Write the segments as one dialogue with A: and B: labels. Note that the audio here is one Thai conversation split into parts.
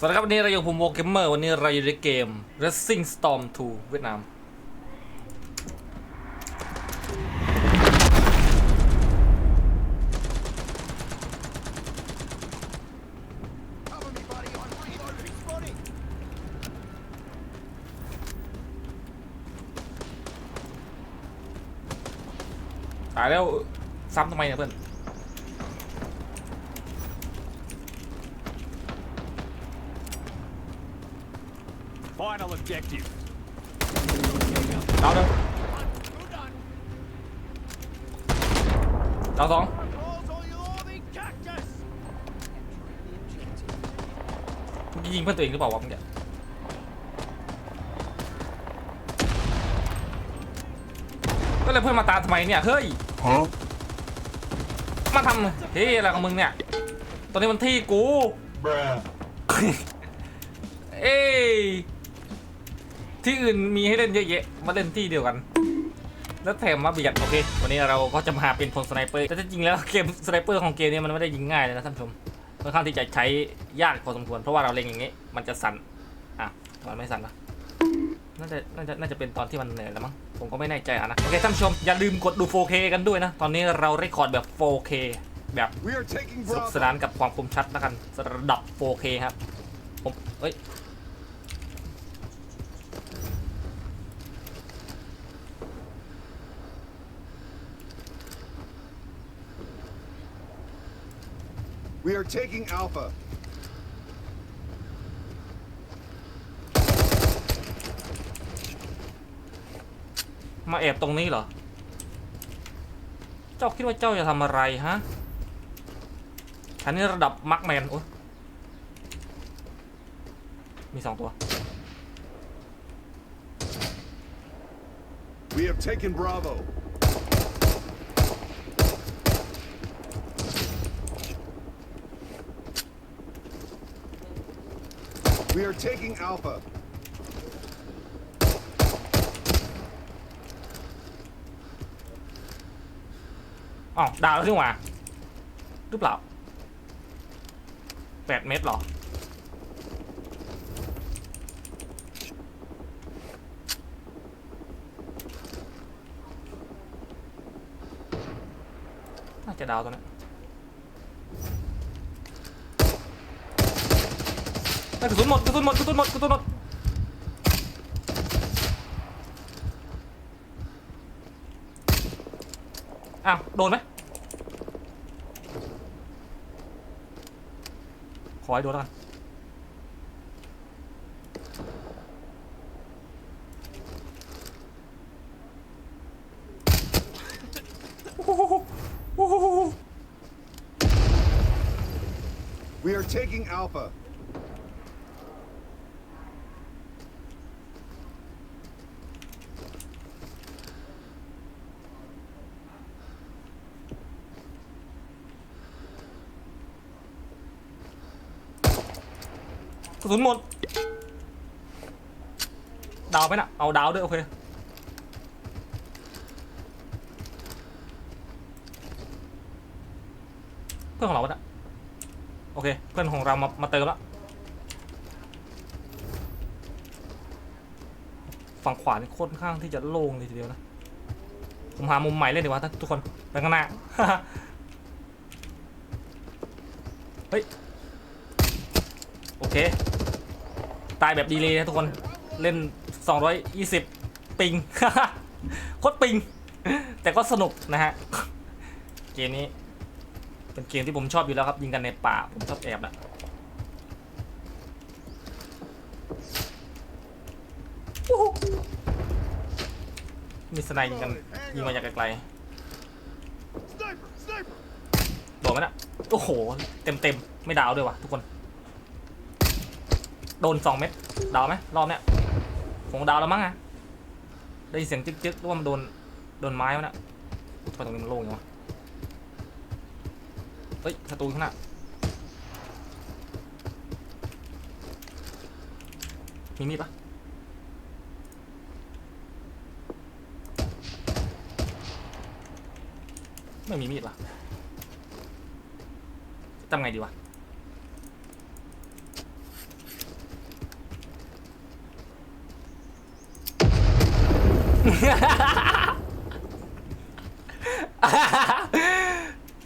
A: สวัสดีครับวันนี้เราอยู่ผมโวเกมเมอร์วันนี้เราอยู่ในเกม Racing Storm 2 เวียดนาม ตายแล้วซ้ำทำไมเนี่ยเพื่อน
B: Final objective.
A: ดาวหนึ่ง
B: Good done.
A: ดาวสอง
B: Balls or you'll all be cactus.
A: เมื่อกี้ยิงเพื่อนตัวเองหรือเปล่าวะเมื่อกี้ก็เลยเพื่อนมาตามทำไมเนี่ยเฮ้ย
C: Huh?
A: มาทำเฮ้ยอะไรของมึงเนี่ย ตอนนี้มันที่กู
C: Bruh.
A: เอ้ย ที่อื่นมีให้เล่นเยอะแยะมาเล่นที่เดียวกัน แล้วแถมมาเบียดโอเค วันนี้เราก็จะมาเป็นพลสไนเปอร์แต่จริงๆแล้วเกมสไนเปอร์ของเกมนี้มันไม่ได้ยิงง่ายเลยนะท่านผู้ชมค่อนข้างที่จะใช้ยากพอสมควรเพราะว่าเราเล็งอย่างนี้ มันจะสั่นอะมันไม่สั่นนะน่าจะน่าจะน่าจะเป็นตอนที่มันเหนื่อยแล้วมั้งผมก็ไม่แน่ใจอะนะโอเคท่านผู้ชมอย่าลืมกดดู 4K กันด้วยนะ ตอนนี้เราเรคคอร์ดแบบ 4K แบบ
B: We are taking
A: สนุกสนานกับความคมชัดแล้วกันระดับ 4K ครับผมเอ้ย
B: We are taking Alpha.
A: มาแอบตรงนี้เหรอ เจ้าคิดว่าเจ้าจะทำอะไรฮะฉันนี่ระดับมาร์กแมนโอ้ยมีสองตัว
B: We have taken Bravo. We are taking Alpha.
A: อ๋อดาวแล้วนี่หว่าหรือเ Đây, cửa số 1, cửa số 1, cửa số 1, cửa số 1 À, đồn đấy. Khói đồn rồi
B: We are taking Alpha.
A: สุนหมด ดาวไหมน่ะเอาดาวด้วยโอเค เพื่อนของเราปะนะโอเค เพื่อนของเรามามาเติมแล้วฝั่งขวานี่ค่อนข้างที่จะโล่งเลยทีเดียวนะ ผมหามุมใหม่เล่นดีกว่าทุกคนไปข้างหน้า เฮ้ย โอเค ตายแบบดีเลยนะทุกคนเล่น 220 ปิง โคตรปิง แต่ก็สนุกนะฮะ เกมนี้ เป็นเกมที่ผมชอบอยู่แล้วครับ ยิงกันในป่า ผมชอบแอบนะมีสไนด์ยิงกันยิงมาจากไกลๆโดนไหมนะโอ้โห เต็มเต็มๆไม่ดาวด้วยว่ะทุกคน โดนสองเม็ดดาวไหมรอบเนี้ยคงดาวแล้วมั้งอะได้ยินเสียงจึ๊กๆหรือว่ามันโดนโดนไม้วะนะทำไมตรงนี้มันโล่งอย่างวะเฮ้ยศัตรูข้างหน้ามีมีดปะไม่มีมีดวะทำไงดีวะ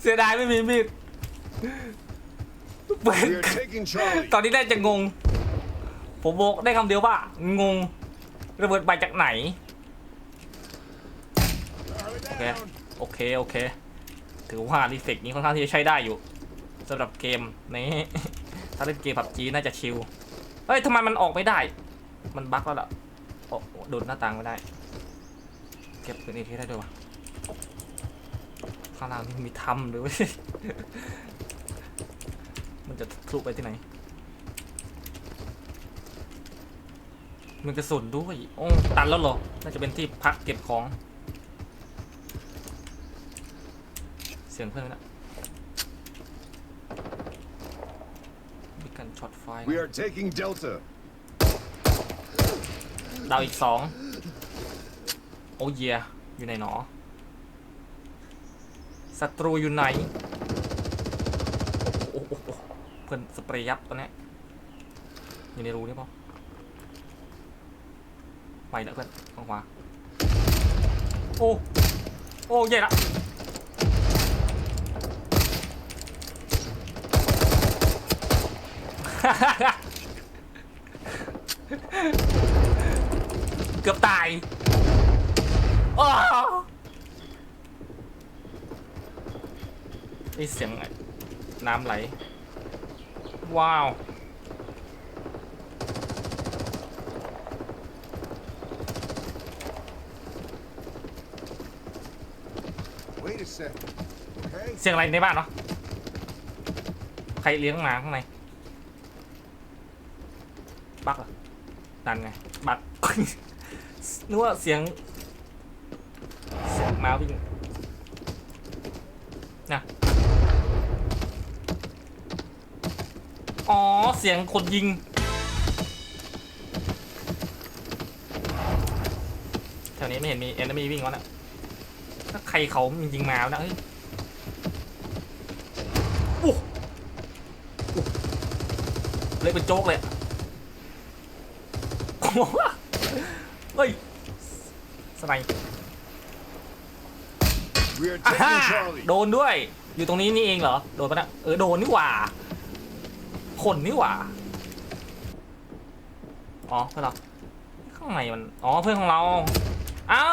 A: เสียดายไม่มีมีดเปิด
B: We are taking Charlie.
A: ตอนนี้ได้จะงง ผมบอกได้คำเดียวว่างง ระเบิดไปจากไหน
B: Charlie down.
A: โอเค โอเค ถือว่ารีเฟกนี้ค่อนข้างที่จะใช้ได้อยู่สำหรับเกมนี้ ถ้าเล่นเกมผับจีน่าจะชิล เฮ้ยทำไมมันออกไม่ได้ มันบั๊กแล้วล่ะโอ้โอ้โดนหน้าต่างไม่ได้ เก็บปืนเอทีได้ด้วยวะข้างล่างนี่มีถ้ำด้วยเวยมันจะทะลุไปที่ไหนมันกระสุนด้วย โอ้ตันแล้วเหรอ น่าจะเป็นที่พักเก็บของ เสียงเพื่อนไหมนะมีการช็อตไฟ
B: We are taking Delta.
A: ดาวอีกสอง โอ้เยอยู่ไหนหนอศัตรูอยู่ไหนโอ้โอ้โอ้โอ้เพื่อนสเปรย์ยับตอนนี้อยู่ในรูนี่ปะไปแล้วเพื่อนข้างขวาโอ้โอ้ใหญ่ละเกือบตาย อ้าวนี่เสียงน้ำไหล ว้าว
B: Wait a second. Okay.
A: เสียงอะไรในบ้านเนาะใครเลี้ยงหมาข้างในบักเหรอนั่นไงบัก นึกว่าเสียงเสียงห มาวิ่งนะอ๋อ เสียงคนยิง แถวนี้ไม่เห็นมีเอนมีวิ่งวะนะถ้าใครเขามันยิงมาวนะเฮ้ยโอ้โอ้เลยเป็นโจ๊กเลยโอ้โหเฮ้ยสไน อ่า
B: taking
A: ฮะ
B: Charlie.
A: โดนด้วย อยู่ตรงนี้นี่เองเหรอ โดนปะเนะเออ โดนนี่หว่า คนนี่หว่า อ๋อ เพื่อนเรา ข้างในมัน อ๋อ เพื่อนของเรา เอ้า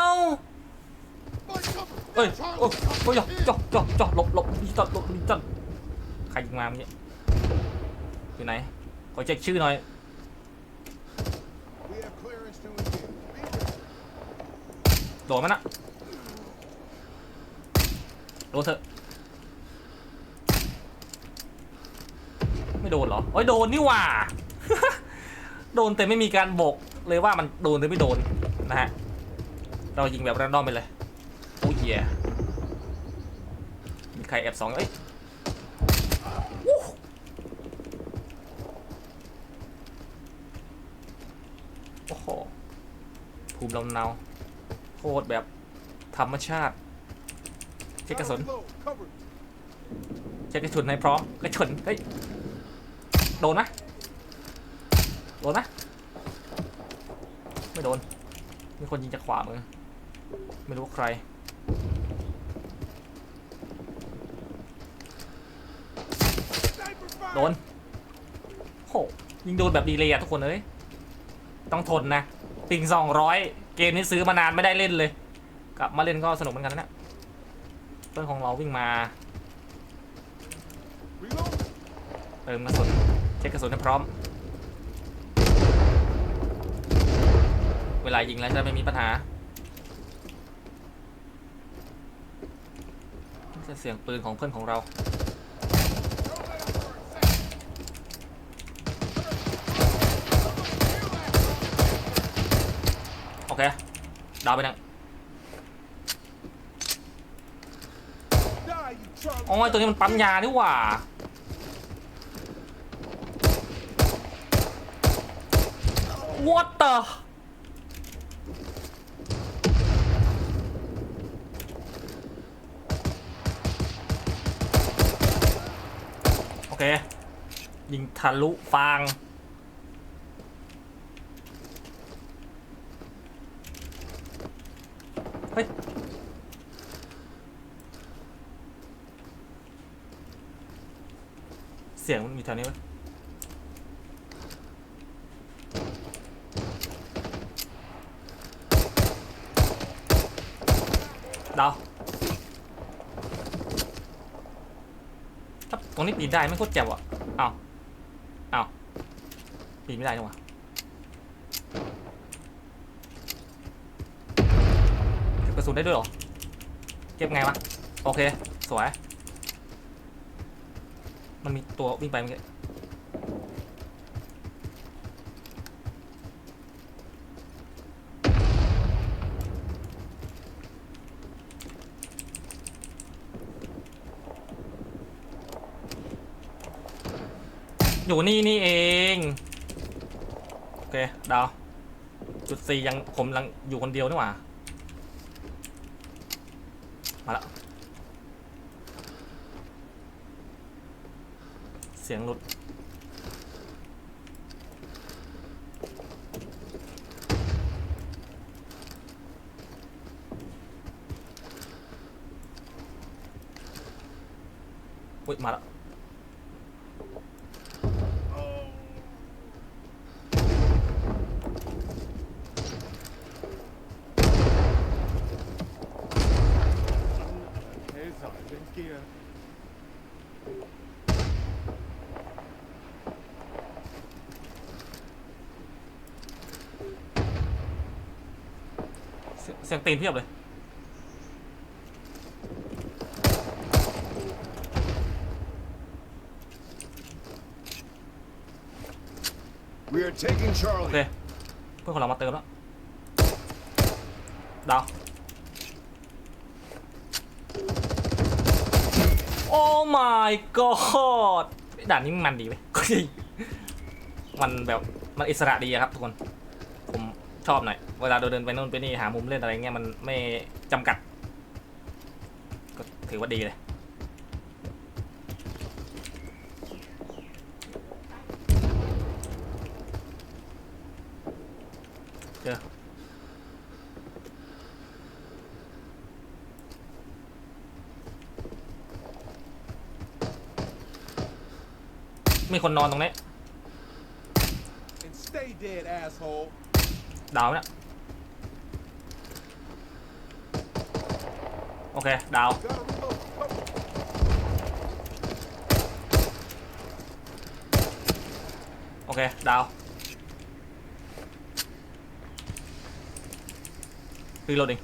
A: เอ้ย โอ้ยโอ้ยจอดจอดจอดหลบหลบจอดหลบจอดใครยิงมาเมื่อกี้อยู่ไหน ขอเช็คชื่อหน่อย
B: We have clearance to engage. Be ready.
A: โดนมันอะ โดนเถอะไม่โดนเหรอโอ้ยโดนนี่หว่า โดนแต่ไม่มีการบกเลยว่ามันโดนหรือไม่โดนนะฮะ เรายิงแบบแรนดอมไปเลย โอ้ยเหี้ยมีใครแอบสองเอ้ยโอ้โห ภูมิลำเนาโคตรแบบธรรมชาติ ช็คกระสุนเช็คกระสุนให้พร้อมกระสุนเฮ้ยโดนนะโดนนะไม่โดนมีคนยิงจากขวามือไม่รู้ว่าใครโดนโหยิงโดนแบบดีเลยอะทุกคนเอ้ยต้องทนนะปิงสองร้อยเกมนี้ซื้อมานานไม่ได้เล่นเลย กลับมาเล่นก็สนุกเหมือนกันนะ เพื่อนของเราวิ่งมา เติมกระสุนเช็คกระสุนให้พร้อม เวลายิงแล้วจะไม่มีปัญหานี่คือเสียงปืนของเพื่อนของเราโอเคดาวไปหนึ่ง อ๋อไอ้ตัวนี้มันปั๊มยานี่หว่า What the โอเค ยิงทะลุฟาง สียงมันอยู่แถวนี้ไหมดาวถ้าตรงนี้ปีนได้ไม่โคตรเจ็บอะอ้าวอ้าปีนไม่ได้จังวะเก็บกระสุนได้ด้วยหรอ เก็บไงวะ โอเค สวย มันมีตัววิ่งไปเมื่อกี้อยู่นี่นี่เอง โอเค ดาว จุดสี่ยังผมยังอยู่คนเดียวนี่หว่ามาแล้ว เสียงหลุด อุ้ย มาแล้ว เสียงเสียงตีนเพียบเลย
B: We are taking
A: โอ
B: Charlie.
A: เค เพื่อนของเรามาเติมแล้ว ดาว โอ้ my god ด่านนี้มันดีไหมมันแบบ มันอิสระดีอะครับทุกคนผม ชอบหน่อย เวลาเราเดินไปนู่นไปนี่หามุมเล่นอะไรเงี้ยมันไม่จำกัด ก็ถือว่าดีเลย เจอมีคนนอนตรงนี้
B: And stay dead, asshole.
A: ดาวเนี่ยโอเค ดาว
B: Gotta reload. Oh,
A: โอเค ดาว รีโหลดเอง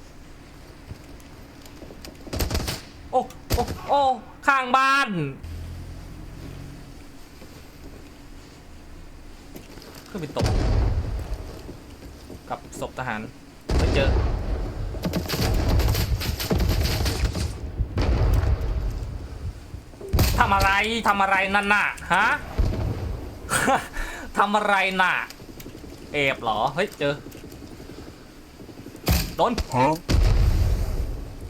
A: โอ้ โอ้ โอ้ ข้างบ้านขึ้นไปตก กับ ศพทหารไปเจอ ทำอะไร ทำอะไรนั่นน่ะ ฮะ ทำอะไรน่ะ เอบเหรอ เฮ้ย เจอ โดน
B: Huh?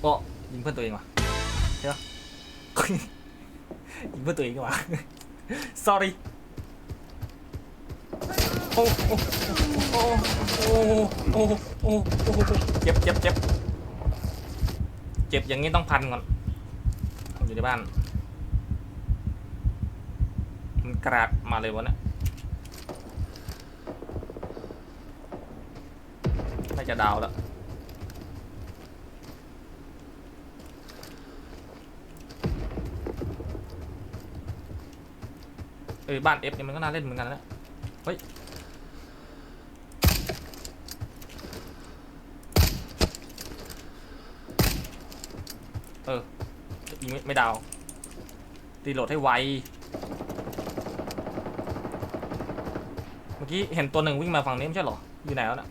A: โอ้ยิงเพื่อนตัวเองว่ะใช่ปะยิงเพื่อนตัวเองดีกว่า sorry โอ้โอ้โอ้โอ้โอ้โอ้เจ็บเจ็บเจ็บเจ็บอย่างนี้ต้องพันก่อนอยู่ในบ้าน มันกราดมาเลยวะเนี่ยน่าจะดาวแล้วเอ้ยบ้านเอฟเนี่ยมันก็น่าเล่นเหมือนกันนะเฮ้ย เออ ยิงไม่ไม่ดาวตีโหลดให้ไว เมื่อกี้เห็นตัวหนึ่งวิ่งมาฝั่งนี้ไม่ใช่เหรอ อยู่ไหนแล้วน่ะ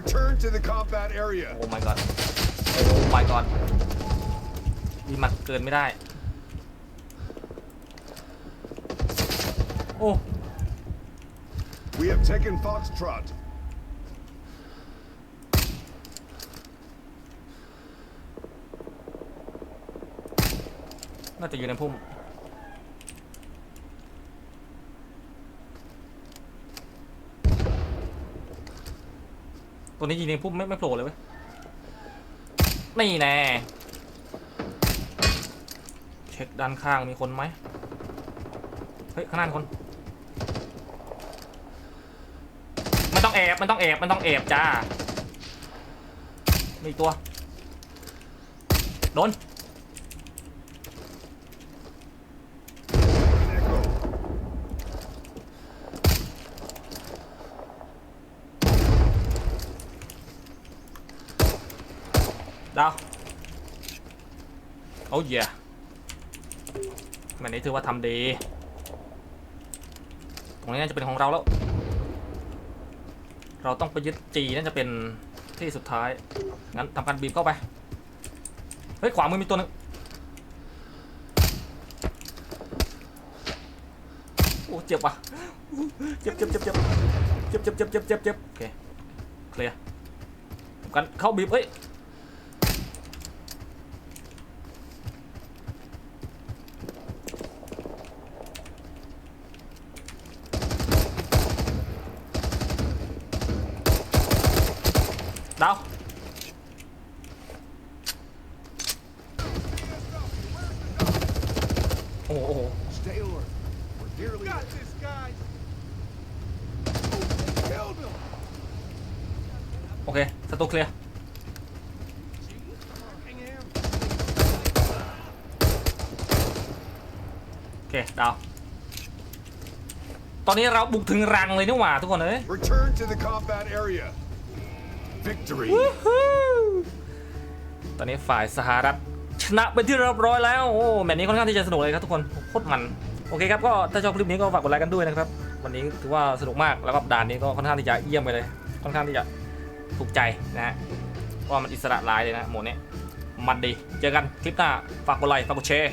B: Return to the combat area.
A: โอ้ my god โอ้ my god ดีมันเกินไม่ได้ โอ้
B: We have taken Foxtrot.
A: น่าจะอยู่ในพุ่มตัวนี้ยิงในพุ่มไม่ไม่โผล่เลยเว้ยนี่แน่เช็คด้านข้างมีคนไหมพฮ้ยข้างหน้าคนมันต้องแอบมันต้องแอบมันต้องแอบจ้ามีตัวโดน ดาวโอ้ยแมนนี้ถือว่าทำดี ตรงนี้น่าจะเป็นของเราแล้ว เราต้องไปยึดจีน่าจะเป็นที่สุดท้าย งั้นทำการบีบเข้าไป เฮ้ย ขวามือมีตัวนึงโอ้เจ็บว่ะเจ็บเจ็บเจ็บเจ็บเจ็บเจ็บเจ็บเจ็บเจ็บเจ็บโอเค เคลียร์ทำการเข้าบีบเฮ้ย ดาว โอ้โหโอ้โห
B: Stay alert. We're nearly got this guy. Killed him.
A: โอเคศัตรูเคลียร์
B: Fucking him.
A: โอเคดาวตอนนี้เราบุกถึงรังเลยนี่หว่าทุกคนเอ้ย
B: Return to the combat area. Victory.
A: ตอนนี้ฝ่ายสหรัฐชนะเป็นที่เรียบร้อยแล้ว โอ้แมตช์นี้ค่อนข้างที่จะสนุกเลยครับทุกคนโคตรมัน โอเคครับ ก็ถ้าชอบคลิปนี้ก็ฝากกดไลค์กันด้วยนะครับ วันนี้ถือว่าสนุกมากแล้วก็ด่านนี้ก็ค่อนข้างที่จะเยี่ยมไปเลย ค่อนข้างที่จะ ถูกใจนะฮะเพราะว่ามันอิสระหลายเลยนะโหมดนี้มันดี เจอกันคลิปหน้าฝากกดไลค์ฝากกดแชร์